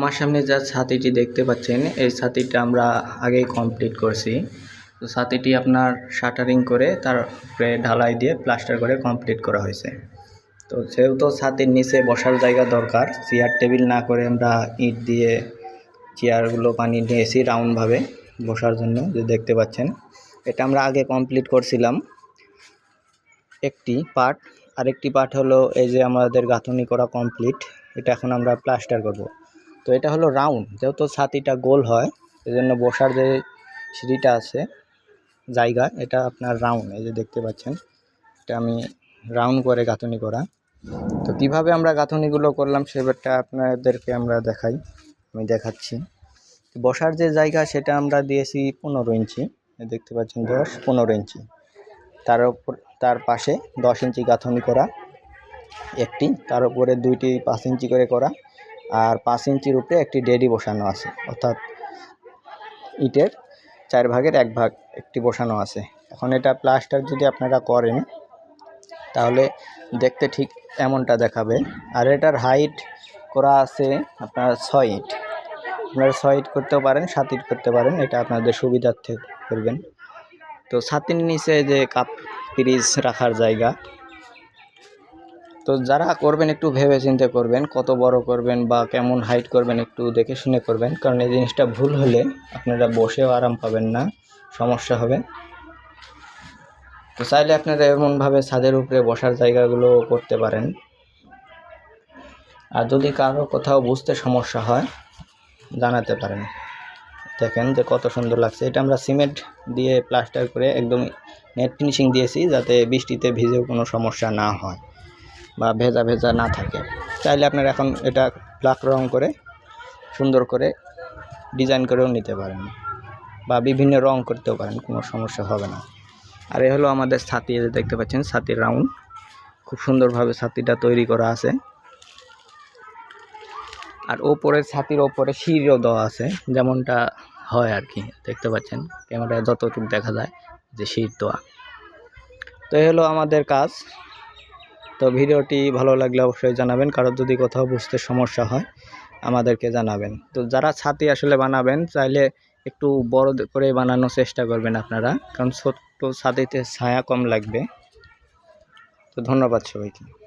আমার সামনে যা ছাতিটি দেখতে পাচ্ছেন, এই ছাতিটা আমরা আগেই কমপ্লিট করছি। তো ছাতিটি আপনার শাটারিং করে তারপরে ঢালাই দিয়ে প্লাস্টার করে কমপ্লিট করা হয়েছে। তো যেহেতু ছাতির নিচে বসার জায়গা দরকার চেয়ার টেবিল না করে আমরা ইট দিয়ে চেয়ারগুলো বানিয়ে নিয়েছি রাউন্ডভাবে বসার জন্য, যে দেখতে পাচ্ছেন। এটা আমরা আগে কমপ্লিট করছিলাম। একটি পার্ট, আরেকটি পার্ট হলো এই যে আমাদের গাঁথনি করা কমপ্লিট এটা এখন আমরা প্লাস্টার করব। তো এটা হলো রাউন্ড যেহেতু ছাতিটা গোল হয়, এজন্য বসার যে সিঁড়িটা আছে, জায়গা, এটা আপনার রাউন্ড এই যে দেখতে পাচ্ছেন। এটা আমি রাউন্ড করে গাঁথনি করা। তো কীভাবে আমরা গাঁথনিগুলো করলাম সেবারটা আপনাদেরকে আমরা দেখাই, আমি দেখাচ্ছি। বসার যে জায়গা, সেটা আমরা দিয়েছি পনেরো ইঞ্চি দেখতে পাচ্ছেন দশ, পনেরো ইঞ্চি। তার উপর তার পাশে দশ ইঞ্চি গাঁথনি করা, একটি, তার উপরে দুইটি পাঁচ ইঞ্চি করে করা। আর পাঁচ ইঞ্চির উপরে একটি ডেডি বসানো আছে। অর্থাৎ ইটের চার ভাগের এক ভাগ একটি বসানো আছে। এখন এটা প্লাস্টার যদি আপনারা করেন, তাহলে দেখতে ঠিক এমনটা দেখাবে। আর এটার হাইট করা আছে আপনার ছয় ইট। আপনারা ছয় ইট করতেও পারেন, সাত ইট করতে পারেন, এটা আপনাদের সুবিধার্থে করবেন। তো ছাতির নিচে যে কাপ ফ্রিজ রাখার জায়গা তো যারা করবেন, একটু ভেবে চিন্তে করবেন, কত বড় করবেন বা কেমন হাইট করবেন একটু দেখে শুনে করবেন, কারণ এই জিনিসটা ভুল হলে আপনারা বসেও আরাম পাবেন না, সমস্যা হবে। তো চাইলে আপনারা এমনভাবে ছাদের উপরে বসার জায়গাগুলো করতে পারেন। আর যদি কারও কোথাও বুঝতে সমস্যা হয়, জানাতে পারেন। দেখেন যে কত সুন্দর লাগছে। এটা আমরা সিমেন্ট দিয়ে প্লাস্টার করে একদম নেট ফিনিশিং দিয়েছি, যাতে বৃষ্টিতে ভিজেও কোনো সমস্যা না হয়। বা ভেজা ভেজা না থাকে। চাইলে আপনারা এখন এটা ব্ল্যাক রং করে সুন্দর করে ডিজাইন করেও নিতে পারেন বা বিভিন্ন রং করতেও পারেন, কোনো সমস্যা হবে না। আর এ হলো আমাদের ছাতি দেখতে পাচ্ছেন ছাতির রাউন্ড খুব সুন্দরভাবে ছাতিটা তৈরি করা আছে। আর ওপরের ছাতির ওপরে সিঁড়িও দেওয়া আছে, যেমনটা হয় আর কি, দেখতে পাচ্ছেন? ক্যামেরায় যতটুকু দেখা যায় যে সিঁড় দেওয়া। তো এই হলো আমাদের কাজ। তো ভিডিওটি ভালো লাগলে অবশ্যই জানাবেন কারোর যদি কোথাও বুঝতে সমস্যা হয় আমাদেরকে জানাবেন। তো যারা ছাতি আসলে বানাবেন, চাইলে একটু বড় করে বানানোর চেষ্টা করবেন আপনারা, কারণ ছোট্ট ছাতিতে ছায়া কম লাগবে। তো ধন্যবাদ সবাইকে।